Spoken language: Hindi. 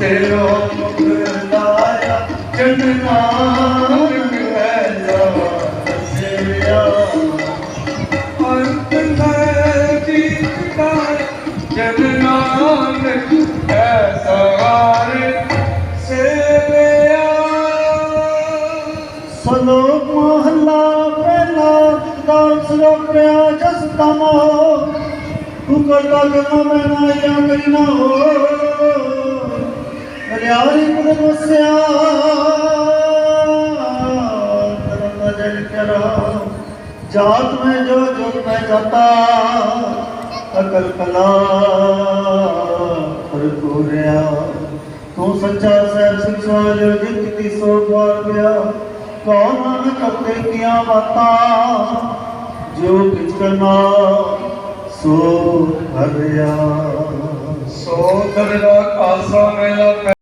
ਤੇਰਾ ਰੰਗਾਇਆ ਚੰਦਨਾ ਸਲੋਕ ਮਹਲਾ ਪਹਿਲਾ ਦਾਨ ਪਿਆ ਜਸ ਤਮੋ ਤੂੰ ਕਰਤਾ ਜਨਮ, ਮੈਂ ਨਾ ਜਾਂ ਕਰੀ ਨਾ ਹੋ प्यारी नज़र करा। जात में जो जुग में जाता, अकल कला, पर तोरिया तू सच्चा सर शिक्षा जो ज़िंदगी सो पार गया, कौन मन करते किया बाता? जो बिच करना सो कर सो कर खालसा मेला